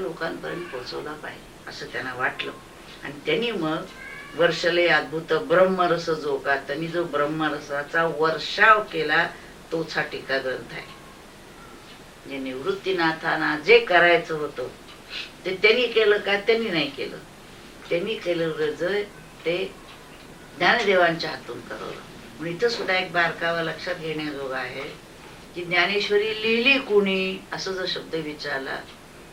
लोकांपर्यंत पोहोचवला पाहिजे असं त्यांना वाटलं. आणि त्यांनी मग वर्षले अद्भुत ब्रह्मरस जो का त्यांनी जो ब्रह्मरसाचा वर्षाव केला तोच हा टीका ग्रंथ आहे. म्हणजे निवृत्तीनाथांना जे करायचं होतं ते त्यांनी केलं का त्यांनी नाही केलं? त्यांनी केलं जे ते ज्ञानदेवांच्या हातून करवलं. म्हणून इथं सुद्धा एक बारकावा लक्षात घेण्याजोगा आहे की ज्ञानेश्वरी लिहिली कुणी असं जर शब्द विचारला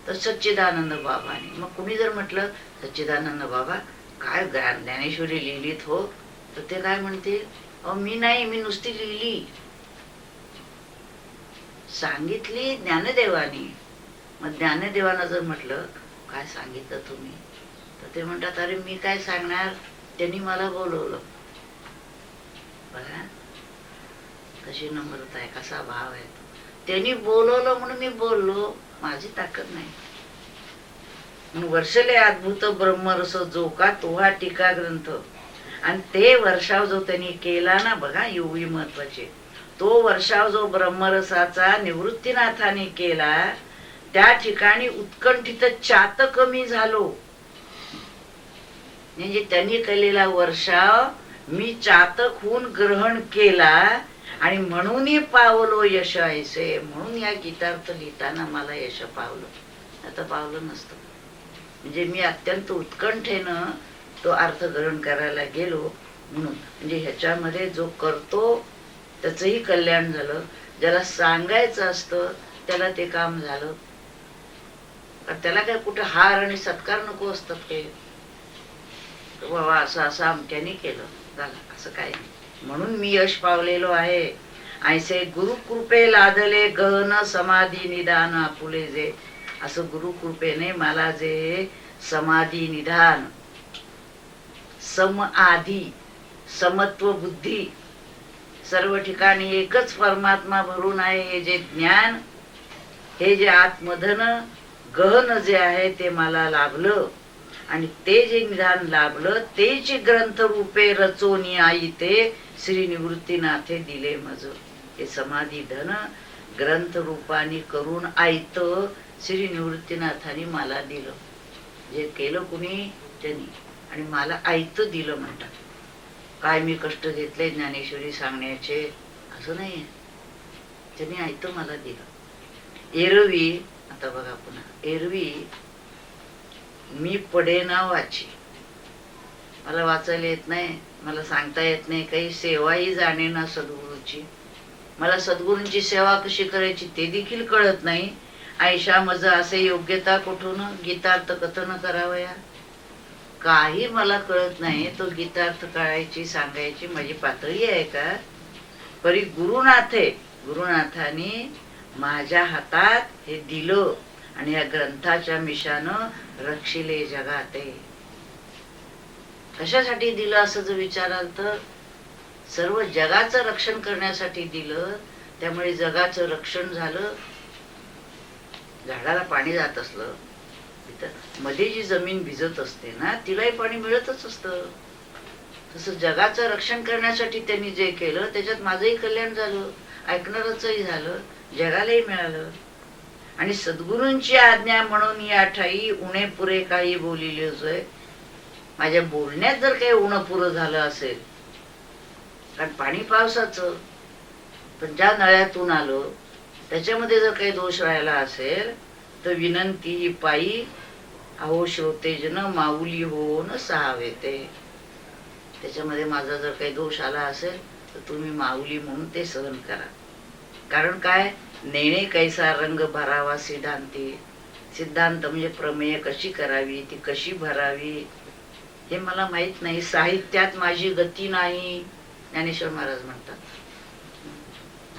तर सच्चिदानंद बाबाने. मग कुणी जर म्हटलं सच्चिदानंद बाबा काय ज्ञानेश्वरी लिहिलीत हो. तर ते काय म्हणतील? अहो मी नाही मी नुसती लिहिली. सांगितली ज्ञानदेवानी. मग ज्ञानदेवानं जर म्हटलं काय सांगितलं तुम्ही? तर ते म्हणतात अरे मी काय सांगणार? त्यांनी मला बोलवलं. बघा. कशी नम्रता आहे कसा भाव आहे. त्यांनी बोलवलं म्हणून मी बोललो. माझी ताकद नाही. म्हणून वर्षले अद्भुत ब्रह्मरस जो का तो हा टीका ग्रंथ. आणि ते वर्षाव जो त्यांनी केला ना बघा एवढी महत्त्वाचे. तो वर्षाव जो ब्रह्मरसाचा निवृत्तीनाथाने केला त्या ठिकाणी उत्कंठित चात कमी झालो. म्हणजे त्यांनी केलेला वर्षाव मी चातक होऊन ग्रहण केला आणि म्हणूनही पावलो यश ऐसे म्हणून या गीतार्थ लिहिताना मला यश पावलं. आता पावलं नसतं. म्हणजे मी अत्यंत उत्कंठेनं तो अर्थ ग्रहण करायला गेलो म्हणून. म्हणजे ह्याच्यामध्ये जो करतो त्याचंही कल्याण झालं. ज्याला सांगायचं असतं त्याला ते काम झालं. त्याला काय कुठं हार आणि सत्कार नको असतात ते. बाबा असं असं अमक्याने केलं. झालं. असं काय नाही. म्हणून मी यश पावलेलो आहे. ऐसे गुरुकृपे लादले गहन समाधी निदान आपुले जे. असं गुरुकृपेने मला जे समाधी निधान सम आधी समत्व बुद्धी. सर्व ठिकाणी एकच परमात्मा भरून आहे हे जे ज्ञान हे जे आत्मधन गहन जे आहे ते मला लाभलं. आणि ते जे निधान लाभलं तेच ग्रंथ रूपे रचोनी आई ते श्री निवृत्तीनाथे दिले मज हे समाधी धन ग्रंथ रूपाने करून आयत श्री निवृत्तीनाथाने मला दिलं. जे केलं कुणी त्यांनी. आणि मला आयत दिलं म्हणतात. काय मी कष्ट घेतले ज्ञानेश्वरी सांगण्याचे? असं नाही. त्यांनी आयत मला दिलं. एरवी आता बघा पुन्हा. एरवी मी पडे ना वाची. मला वाचायला येत नाही मला सांगता येत नाही काही सेवाही जाणे ना सद्गुरूची. मला सद्गुरूंची सेवा कशी करायची ते देखील कळत नाही. आयशा मज असे योग्यता कुठून गीतार्थ कथन करावया? काही मला कळत नाही तो गीतार्थ कळायची सांगायची माझी पातळी आहे का? परी गुरुनाथे गुरुनाथाने माझ्या हातात हे दिलं. आणि या ग्रंथाच्या मिशानं रक्षिले जगाते. कशासाठी दिलं असं जर विचाराल तर? सर्व जगाचं रक्षण करण्यासाठी दिलं त्यामुळे जगाचं रक्षण झालं. झाडाला पाणी जात असलं मध्ये जी जमीन भिजत असते ना तिलाही पाणी मिळतच असतं. तसं जगाचं रक्षण करण्यासाठी त्यांनी जे केलं त्याच्यात माझंही कल्याण झालं ऐकणारचंही झालं जगालाही मिळालं. आणि सद्गुरूंची आज्ञा म्हणून या ठाई उणे पुरे काही बोलिले होय माझ्या बोलण्यात जर काही उणं पुरं झालं असेल कारण पाणी पावसाचं. पण ज्या नळ्यातून आलो त्याच्यामध्ये जर काही दोष राहिला असेल तर विनंती ही पायी अहो श्रोतेजन माऊली होऊन सहावे ते. त्याच्यामध्ये माझा जर काही दोष आला असेल तर तुम्ही माऊली म्हणून ते सहन करा. कारण काय? नेणे कैसा रंग भरावा सिद्धांती? सिद्धांत म्हणजे प्रमेय कशी करावी ती कशी भरावी? हे मला माहीत नाही. साहित्यात माझी गती नाही. ज्ञानेश्वर महाराज म्हणतात.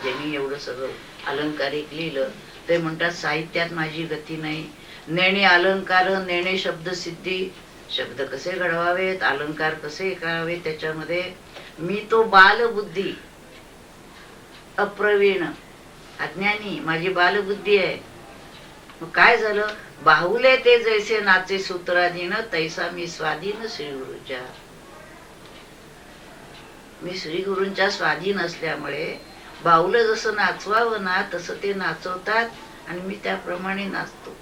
ज्यांनी एवढं सगळं अलंकारिक लिहिलं ते म्हणतात साहित्यात माझी गती नाही. नेणे अलंकार नेणे शब्द सिद्धी. शब्द कसे घडवावेत अलंकार कसे करावे त्याच्यामध्ये? मी तो बालबुद्धी अप्रवीण. अज्ञानी माझी बालबुद्धी आहे. मग काय झालं? बाहुले ते जैसे नाचे सूत्राधीन तैसा मी स्वाधीन श्री गुरुच्या. मी श्री गुरूंच्या स्वाधीन असल्यामुळे बाहुलं जसं नाचवावं ना तसं ते नाचवतात आणि मी त्याप्रमाणे नाचतो.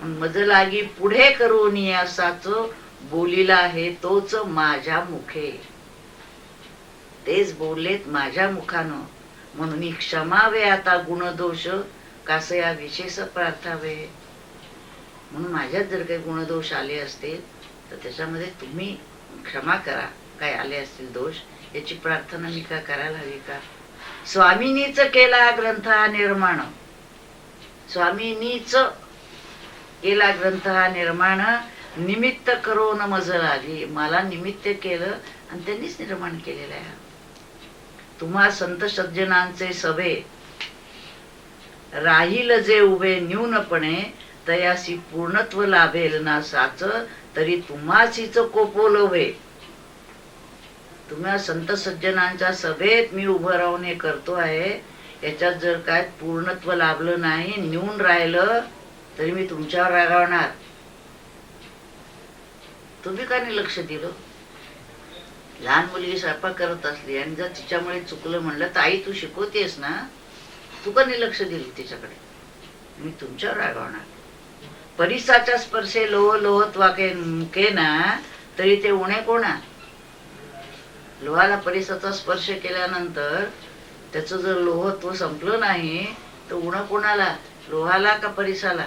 मज लागी पुढे करून असाच बोलीला आहे तोच माझ्या मुखे. तेच बोललेत माझ्या मुखानं. म्हणून क्षमावे आता गुणदोष कास या विशेष प्रार्थावे. म्हणून माझ्यात जर काही गुणदोष आले असतील तर त्याच्यामध्ये तुम्ही क्षमा करा. काय आले असतील दोष याची प्रार्थना मी का करायला हवी का? स्वामीनीच केला ग्रंथ हा निर्माण. स्वामीनीच केला ग्रंथ हा निर्माण. निमित्त करून मज लागली मला निमित्त केलं आणि त्यांनीच निर्माण केलेलं आहे. तुम्हा संत सज्जनांचे सभे. राहील जे उभे न्यूनपणे तयासी पूर्णत्व लाभेल ना साच तरी तुम्हासीच कोपोलोभे तुम्हा संत सज्जनांच्या सभेत मी उभं राहून हे करतो आहे. याच्यात जर काय पूर्णत्व लाभलं नाही न्यून राहिलं तरी मी तुमच्यावर रागावणार. तुम्ही का नाही लक्ष दिलं? लहान मुलगी स्वयंपाक करत असली आणि जर तिच्यामुळे चुकलं म्हणलं तर आई तू शिकवतेस ना? तू का नाही लक्ष दिलं तिच्याकडे? मी तुमच्यावर रागवणार परिसाच्या स्पर्शे लोह लोहत वाके मुके ना तरी ते उणे कोणा? लोहाला परिसाचा स्पर्श केल्यानंतर त्याचं जर लोहत्व संपलं नाही तर उण कोणाला? लोहाला का परिसाला?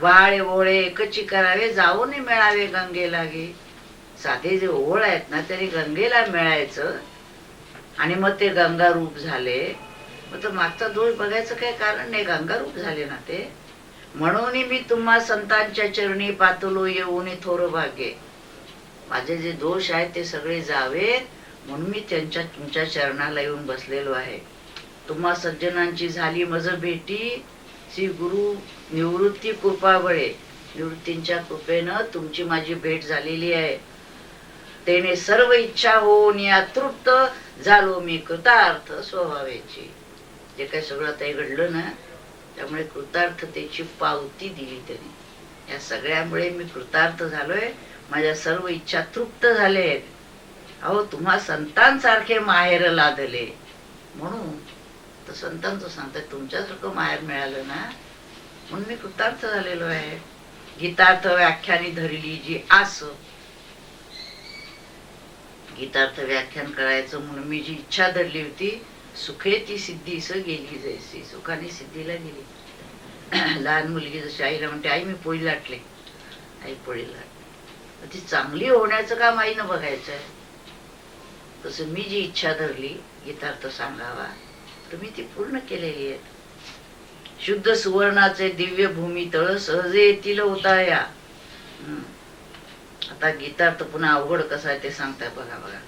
वाळे ओळे एकची करावे जाऊन मिळावे गंगे लागे. साधे जे ओळ आहेत ना त्यांनी गंगेला मिळायचं. आणि मग ते गंगारूप झाले. मग तर मागचा दोष बघायचं काही कारण नाही. गंगा रूप झाले ना ते. म्हणून मी तुम्हा संतांच्या चरणी पातलो येऊन थोर भाग्ये माझे जे दोष आहेत ते सगळे जावेत. म्हणून मी त्यांच्या तुमच्या चरणाला येऊन बसलेलो आहे. तुम्हा सज्जनांची झाली मज भेटी. श्री गुरु निवृत्ती कृपावळे निवृत्तींच्या कृपेनं तुमची माझी भेट झालेली आहे. तेने सर्व इच्छा होऊन या तृप्त झालो मी कृतार्थ स्वभावाची. जे काही सगळं ते घडलं ना त्यामुळे कृतार्थतेची पावती दिली त्यांनी. या सगळ्यामुळे मी कृतार्थ झालोय माझ्या सर्व इच्छा तृप्त झाले आहेत अहो तुम्हा संतांसारखे माहेर लादले. म्हणून तर संतांचं सांगतात तुमच्यासारखं माहेर मिळालं ना म्हणून मी कृतार्थ झालेलो आहे. गीतार्थ व्याख्याने धरली जी आस. गीतार्थ व्याख्यान करायचं म्हणून मी जी इच्छा धरली होती सुखे ती सिद्धीस गेली जैसी सुखाने सिद्धीला गेली. लहान मुलगी जशी आईला म्हणते आई मी पोळी लाटले. आई पोळी लाटले. ती चांगली होण्याचं काम आईनं बघायचं आहे तसं मी जी इच्छा धरली गीतार्थ सांगावा तर मी ती पूर्ण केलेली आहे. शुद्ध सुवर्णाचे दिव्य भूमी तळ सहज येतील होता या. हम्म. आता गीतार्थ पुन्हा अवघड कसा आहे ते सांगताय बघा बघा.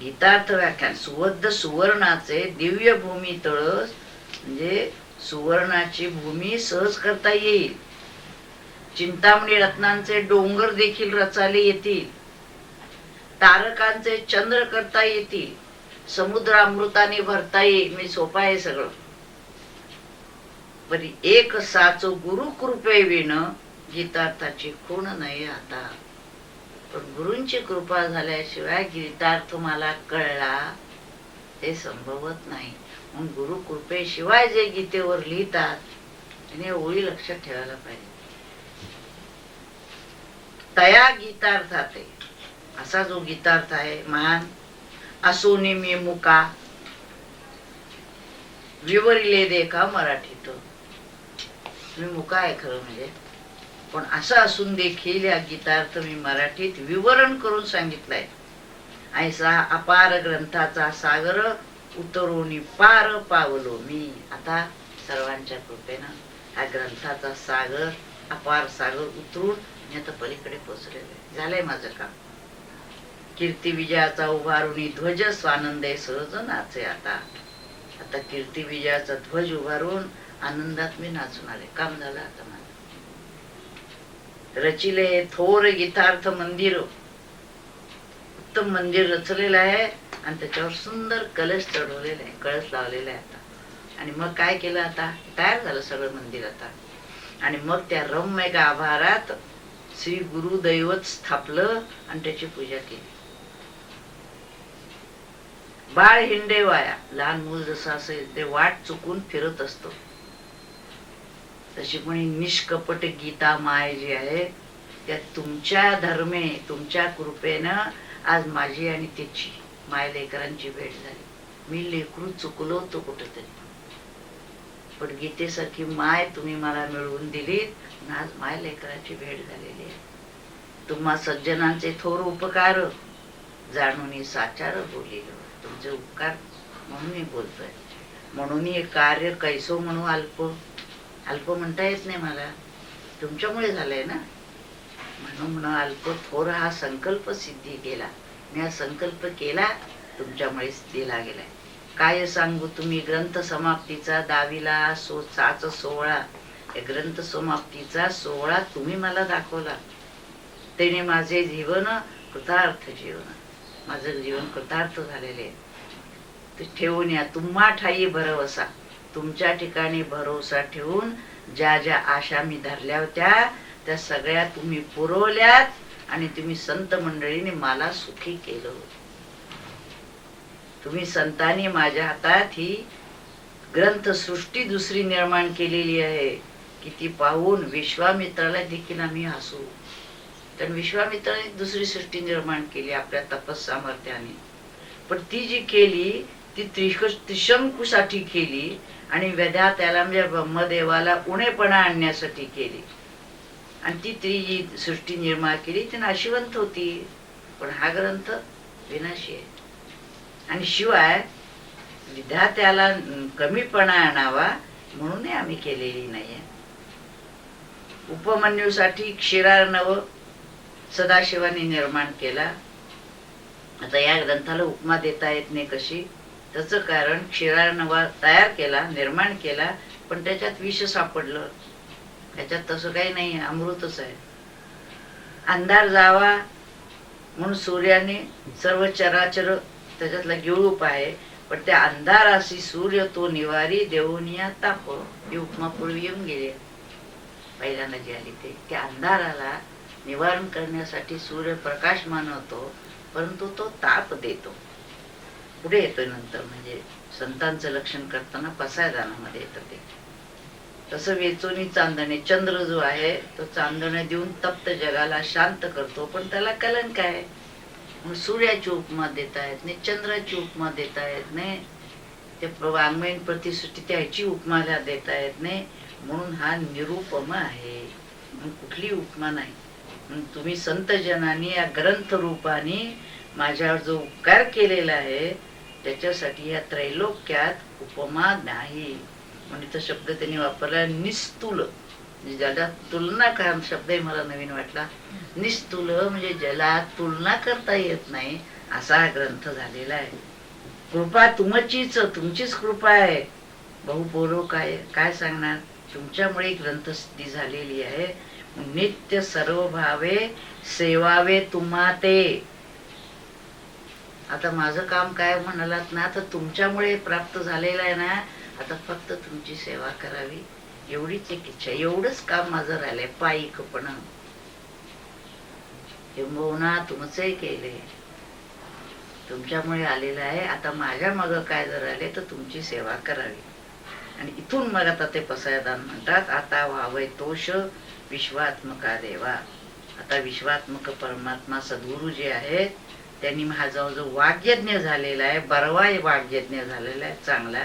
गीतार्थ व्याख्यान सुवद्ध सुवर्णाचे दिव्य भूमी तळस म्हणजे सुवर्णाची भूमी सहज करता येईल. चिंतामणी रत्नांचे डोंगर देखील रचाले येतील. तारकांचे चंद्र करता येतील. समुद्र अमृताने भरता येईल. मी सोपा आहे सगळं. पण एक साच गुरु कृपे विण गीतार्थाची खूण नाही आता. पण गुरूंची कृपा झाल्याशिवाय गीतार्थ मला कळला ते संभवत नाही. म्हणून गुरु कृपेशिवाय जे गीतेवर लिहितात त्याने ओळी लक्षात ठेवायला पाहिजे. तया गीतार्थात. असा जो गीतार्थ आहे महान असोनी मी मुका विवरिले देखा मराठीत मी मुका आहे खरं म्हणजे? पण असं असून देखील या गीतार्थ मी मराठीत विवरण करून सांगितलंय. ऐसा अपार ग्रंथाचा सागर उतरून पार पावलो मी. आता सर्वांच्या कृपेनं हा ग्रंथाचा सागर अपार सागर उतरून मी आता पलीकडे पोचलेलं आहे. झालंय माझं काम. कीर्ती विजयाचा उभारून ध्वज स्वानंदे सहज नाचे आता. आता कीर्ती विजयाचा ध्वज उभारून आनंदात मी नाचून आले. काम झालं आता. रचिले हे थोर गीतार्थ मंदिर. उत्तम मंदिर रचलेलं आहे आणि त्याच्यावर सुंदर कलश चढवलेला आहे कळस लावलेला आहे आता. आणि मग काय केलं आता? तयार झालं सगळं मंदिर आता. आणि मग त्या रम्य गाभारात श्री गुरु दैवत स्थापलं आणि त्याची पूजा केली. बाळ हिंडे वाया लहान मूल जसं असेल ते वाट चुकून फिरत असतो. तशी पण निष्कपट गीता माय जी आहे त्या तुमच्या धर्मे तुमच्या कृपेनं आज माझी आणि तिची माय लेकरांची भेट झाली. मी लेकरू चुकलो होतो कुठेतरी. पण गीतेसारखी माय तुम्ही मला मिळवून दिलीत आज माय लेकराची भेट झालेली आहे. तुम्हा सज्जनांचे थोर उपकार जाणून साचार बोलिल. तुमचे उपकार म्हणून मी बोलतोय. म्हणून हे कार्य कैसो म्हणू अल्प. अल्प म्हणता येत नाही मला. तुमच्यामुळे झालंय ना? म्हणून म्हणून अल्प थोर हा संकल्प सिद्धी केला. मी हा संकल्प केला तुमच्यामुळे सिद्धीला गेलाय. काय सांगू तुम्ही? ग्रंथ समाप्तीचा दावीला सो साच सोहळा. ग्रंथ समाप्तीचा सोहळा तुम्ही मला दाखवला. त्याने माझे जीवन कृतार्थ जीवन. माझं जीवन कृतार्थ झालेले आहे. ते ठेवून या. तुम्हा ठाई भरवसा. तुमच्या ठिकाणी भरोसा ठेवून ज्या ज्या आशा मी धरल्या होत्या त्या सगळ्या तुम्ही पुरवल्यात आणि तुम्ही संत मंडळीने मला सुखी केलं. तुम्ही संतांनी माझ्या हातात ही ग्रंथसृष्टी दुसरी निर्माण केलेली आहे की ती पाहून विश्वामित्राला देखील आम्ही हसू. कारण विश्वामित्राने दुसरी सृष्टी निर्माण केली आपल्या तपस सामर्थ्याने. पण ती जी केली ती त्रिश त्रिशंकूसाठी केली आणि वेद्या त्याला म्हणजे ब्रह्मदेवाला उणेपणा आणण्यासाठी केली. आणि ती ती जी सृष्टी निर्माण केली. ती नाशिवंत होती. पण हा ग्रंथ विनाशी आहे. आणि शिवाय विद्यार्थ्याला कमीपणा आणावा म्हणूनही आम्ही केलेली नाहीये. उपमन्यूसाठी क्षीरार्णव सदाशिवाने निर्माण केला. आता या ग्रंथाला उपमा देता येत नाही कशी? त्याच कारण क्षीरानवा तयार केला निर्माण केला पण त्याच्यात विष सापडलं. त्याच्यात तसं काही नाही अमृतच आहे. अंधार जावा म्हणून सूर्याने सर्व चराचर त्याच्यातला गिळूप आहे पण त्या अंधाराशी सूर्य तो निवारी देऊनिया ताप. ही उपमा पूर्वी येऊन गेले. पहिल्यांदा जी आली ते. त्या अंधाराला निवारण करण्यासाठी सूर्य प्रकाश मानवतो परंतु तो ताप देतो. पुढे येतोय नंतर. म्हणजे संतांचं लक्षण करताना पसायदानामध्ये येतं ते. तसं वेचोनी चांदणे. चंद्र जो आहे तो चांदणे देऊन तप्त जगाला शांत करतो. पण त्याला कलंक आहे म्हणून सूर्याची उपमा देता येत नाही चंद्राची उपमा देता येत नाही. ते वाङ्मयीन प्रतिसृष्टी त्याची उपमाला देता येत नाही. म्हणून हा निरुपम आहे. म्हणून कुठली उपमा नाही. म्हणून तुम्ही संत जनांनी या ग्रंथ रूपाने माझ्यावर जो उपकार केलेला आहे त्याच्यासाठी या त्रैलोक्यात उपमा नाही. म्हणजे तो शब्द त्यांनी वापरला निस्तुल. म्हणजे ज्याला तुलना कर शब्द मला नवीन वाटला. निस्तुल म्हणजे ज्याला तुलना करता येत नाही असा हा ग्रंथ झालेला आहे. कृपा तुमचीच तुमचीच कृपा आहे. बहु बोलो काय काय सांगणार? तुमच्यामुळे ग्रंथसिद्धी झालेली आहे. नित्य सर्व भावे सेवावे तुम्हा ते आता माझं काम काय म्हणालात ना तर तुमच्यामुळे प्राप्त झालेलं आहे ना आता फक्त तुमची सेवा करावी. एवढीच एक इच्छा एवढंच काम माझं राहिलंय पायिकपण. किंबहुना तुमचंही केले तुमच्यामुळे आलेलं आहे. आता माझ्या मग काय जर आले तर तुमची सेवा करावी. आणि इथून मग आता ते पसायदान म्हणतात आता व्हावय तोष विश्वात्मका देवा. आता विश्वात्मक परमात्मा सद्गुरु जे आहेत त्यांनी माझा जो वाग्यज्ञ झालेला आहे बरवा वाग्यज्ञ झालेला आहे चांगला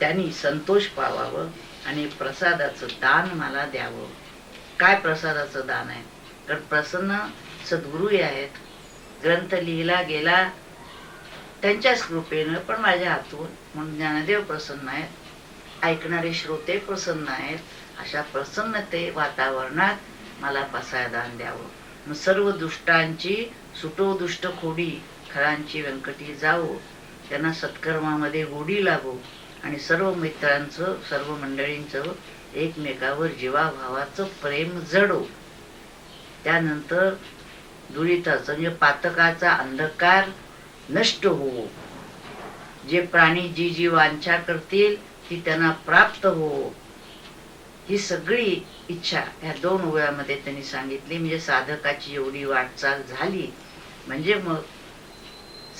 त्यांनी संतोष पावावं आणि प्रसादाचं दान मला द्यावं. काय प्रसादाचं दान आहे? कारण प्रसन्न सद्गुरू आहेत. ग्रंथ लिहिला गेला त्यांच्याच कृपेनं पण माझ्या हातून म्हणून ज्ञानदेव प्रसन्न आहेत. ऐकणारे श्रोते प्रसन्न आहेत. अशा प्रसन्नते वातावरणात मला पसायदान द्यावं. मग सर्व दुष्टांची सुटो दुष्ट खोडी खरांची व्यंकटी जावो त्यांना सत्कर्मामध्ये गोडी लागो आणि सर्व मित्रांचं सर्व मंडळींचं एकमेकावर जीवाभावाचं प्रेम जडो. त्यानंतर दुरिताचं म्हणजे पातकाचा अंधकार नष्ट हो जे प्राणी जी जी वांछा करतील ती त्यांना प्राप्त हो ही सगळी इच्छा ह्या दोन ओव्यामध्ये त्यांनी सांगितली. म्हणजे साधकाची एवढी वाटचाल झाली म्हणजे मग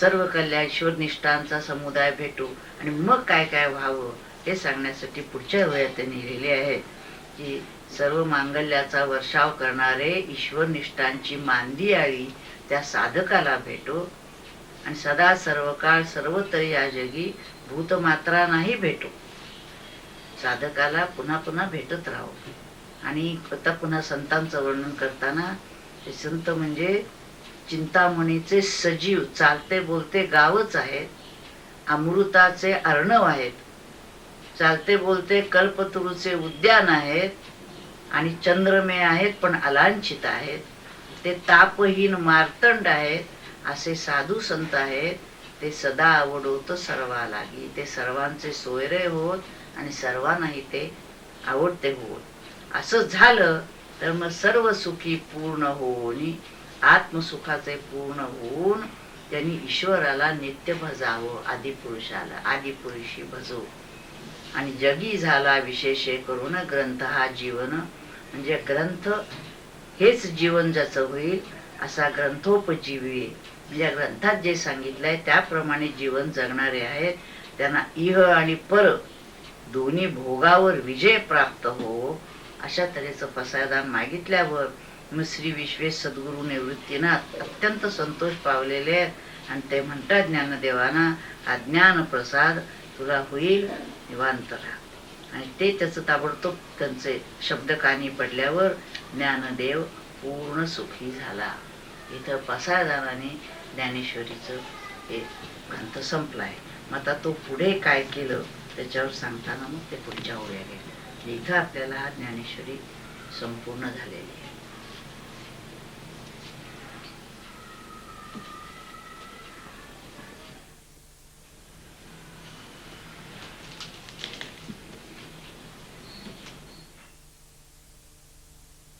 सर्व कल्याणश्वर निष्ठांचा समुदाय भेटू आणि मग काय काय व्हावं हे सांगण्यासाठी पुढच्या वयात त्यांनी लिहिले आहे की सर्व मांगल्याचा वर्षाव करणारे ईश्वरनिष्ठांची मांदी आळी त्या साधकाला भेटो. आणि सदा सर्व काळ सर्वत्र या जगी भूतमात्रा नाही भेटो. साधकाला पुन्हा पुन्हा भेटत राहो. आणि आता पुन्हा संतांचं वर्णन करताना संत म्हणजे चिंतामणीचे सजीव चालते बोलते गावच आहेत अमृताचे अर्णव आहेत चालते बोलते कल्पतरूचे उद्यान आहेत आणि चंद्रमे आहेत पण अलांछित आहेत. ते तापहीन मार्तंड आहेत असे साधू संत आहेत. ते सदा आवडवत सर्वा लागी ते सर्वांचे सोयरे होत आणि सर्वांनाही ते आवडते होत. असं झालं तर मग सर्व सुखी पूर्ण होऊन आत्मसुखाचे पूर्ण होऊन त्यांनी ईश्वराला नित्य भजावं आदिपुरुषाला आदिपुरुषी भजो. आणि जगी झाला विशेष करून ग्रंथ हा जीवन म्हणजे ग्रंथ हेच जीवन ज्याचं होईल असा ग्रंथोपजीवी म्हणजे या ग्रंथात जे सांगितलंय त्याप्रमाणे जीवन जगणारे आहेत. त्यांना इह आणि पर दोन्ही भोगावर विजय प्राप्त हो अशा तऱ्हेचं पसायदान मागितल्यावर मग श्री विश्वेश सद्गुरु निवृत्तीनाथ अत्यंत संतोष पावलेले आहेत. आणि ते म्हणतात ज्ञानदेवाना हा ज्ञान प्रसाद तुला होईल निवांत राहा. आणि ते त्याचं ताबडतोब त्यांचे शब्द कानी पडल्यावर ज्ञानदेव पूर्ण सुखी झाला. इथं प्रसादानाने ज्ञानेश्वरीचं हे ग्रंथ संपलाय. मग आता तो पुढे काय केलं त्याच्यावर सांगताना मग ते पुढच्या ओळ्या गेलं इथं आपल्याला हा ज्ञानेश्वरी संपूर्ण झालेली आहे